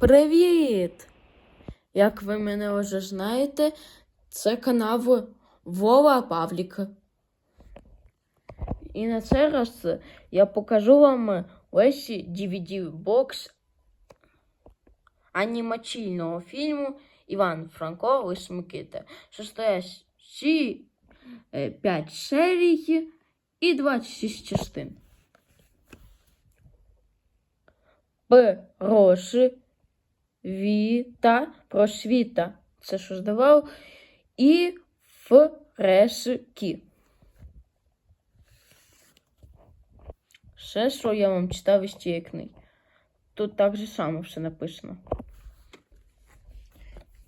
Привіт! Як ви мене вже знаєте, це канал Вова Павлік. І на цей раз я покажу вам весь DVD-бокс анімаційного фільму Іван Франко Лис Микита, що стоять всі 5 серій і 26 частин. Проши Віта, просвіта. Це що здавав. І фрешки. Все, що я вам читав із цієї книги. Тут так же само все написано.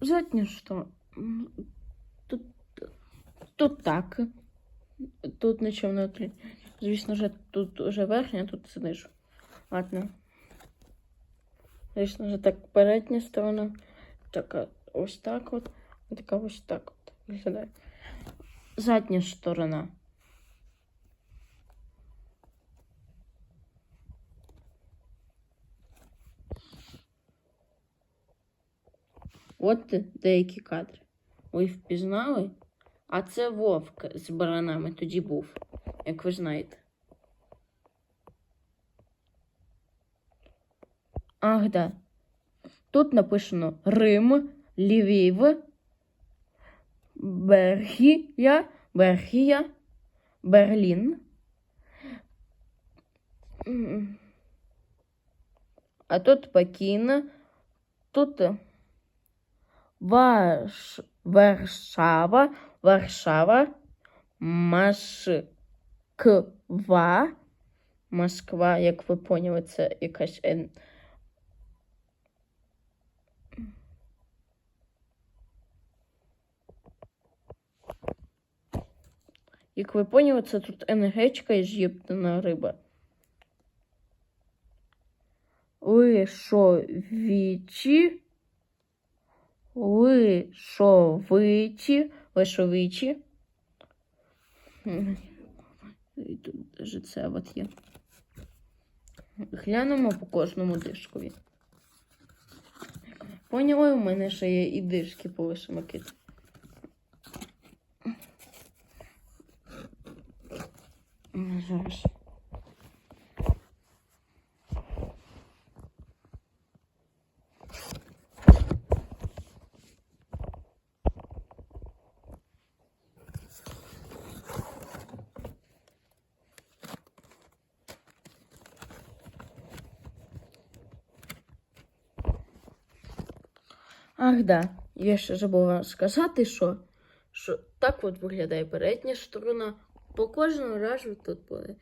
Заднє що? Тут, тут так. Тут нічого не отлі. Звісно, вже тут вже верхня, тут сидиш. Ладно. Звісно ж, так передня сторона, така ось так от, і така ось так от виглядає. Задня сторона. От деякі кадри. Ви впізнали? А це вовк з баранами тоді був, як ви знаєте. Ах, да. Тут написано Рим, Львів, Бергія, Бергія, Берлін. А тут Пекін, тут Ваш... Варшава, Варшава, Москва. Москва, як ви поняли, це якась Як ви поняли, це тут енергетика і з'єднана риба. Лишовичі. Лишовичі. Лишовичі. І тут даже це от є. Глянемо по кожному дишкові. Поняли, у мене ще є і дишки по вишимаки. Зараз. Ах, да. Я ще забула сказати, що, що так от виглядає передня сторона. По кожному разу тут буде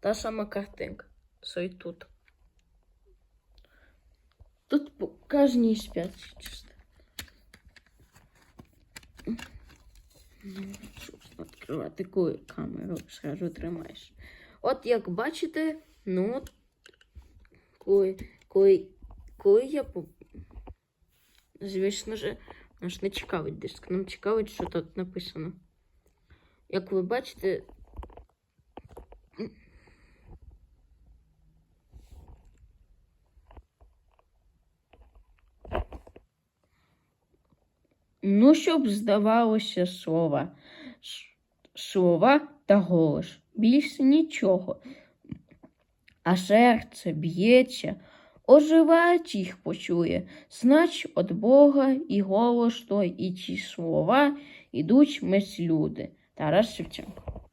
та сама картинка, що і тут. Тут по кожній з п'ять частин. Ну, Відкривати коли камеру сразу тримаєш. От як бачите, ну от коли, коли, коли я. Звісно ж, нас не цікавить диск, нам цікавить, що тут написано. Як ви бачите. Ну, щоб здавалося слова. Слова та голос. Більше нічого. А серце б'ється, оживають їх почує. Знач от Бога і голос той, і ті слова ідуть мись люди. Тарас Шевченко.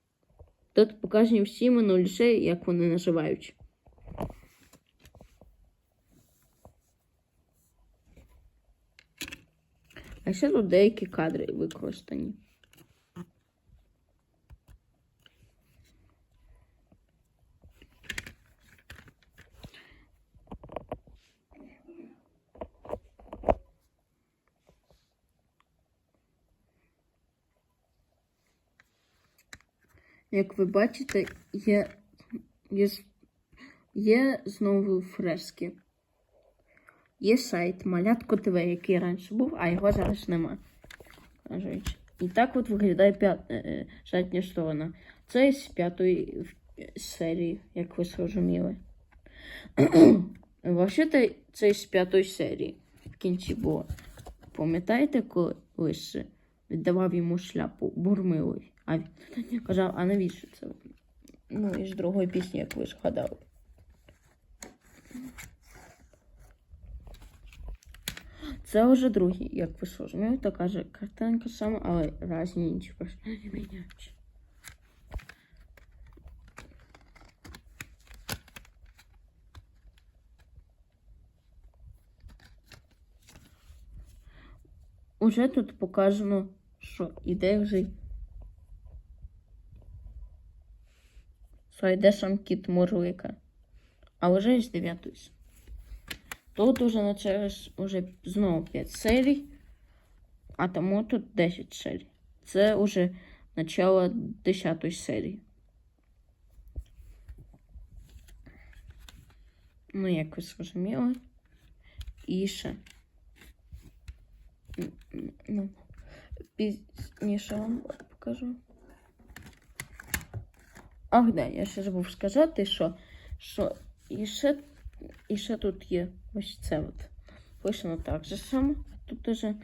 Тут покажемо всі лише, як вони наживають. А ще тут деякі кадри використані. Як ви бачите, є, є, є знову фрески. Є сайт Малятко ТВ, який раніше був, а його зараз нема. І так от виглядає п'ят... е, е, задня сторона. Це з п'ятої е, серії, як ви зрозуміли. Взагалі, це з п'ятої серії в кінці було. Пам'ятаєте, коли лише віддавав йому шляпу Бурмилові? А він казав, а навіщо це? Ну, із другої пісні, як ви згадали. Це вже другий, як ви зрозумієте, каже картинка сама, але різні інші персонажі міняються. Уже тут показано, що іде вже. Що йде сам кіт Мурлика. А вже з 9 Тут уже началось уже знову 5 серій, а тому тут 10 серій. Це уже начало 10 серії. Ну, як ви зрозуміли. І м, Ну, пізніше вам покажу. Ах, да, я ще забув сказати, що, що і ще і ще тут є ось це от. Писано так же само. Тут уже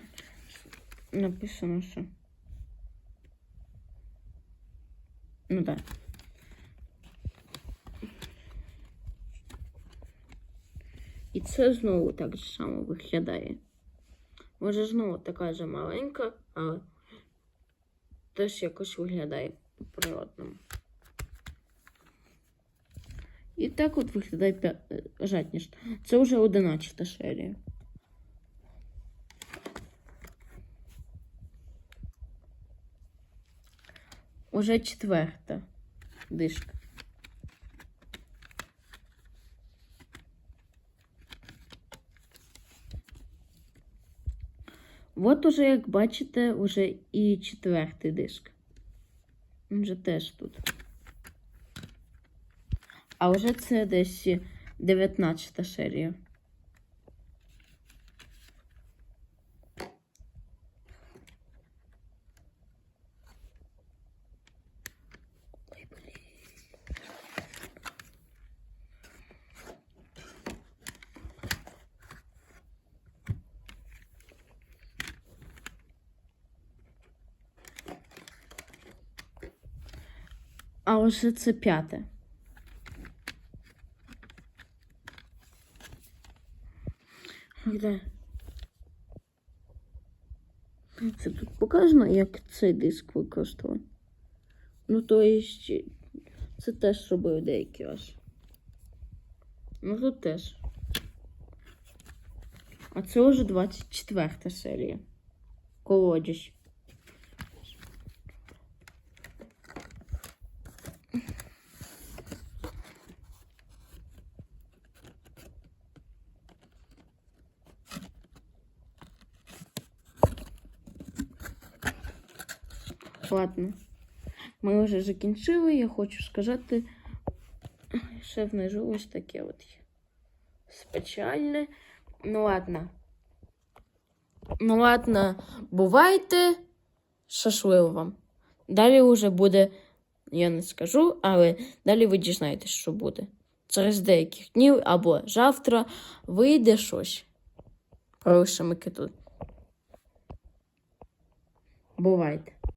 написано, що. Ну так. І це знову так же само виглядає. Може, знову така ж маленька, але теж якось виглядає по-природному. І так от виглядає е, жатніш. Це вже 11 серія. Уже четверта дишка. От уже, як бачите, уже і четвертий диск. Він же теж тут. А вже це десь 19 серія. А вже це п'яте. Де? Це тут показано, як цей диск використовував. Ну, то є це теж робив деякі раз. Ну, тут теж. А це вже 24 серія. Колодязь. Ладно. Ми вже закінчили. Я хочу сказати, ще внизу ось таке от є. Спеціальне. Ну ладно. Ну ладно, бувайте. Щасливо вам. Далі вже буде, я не скажу, але далі ви дізнаєтесь, що буде. Через деяких днів або завтра вийде щось. Про Микиту. Бувайте.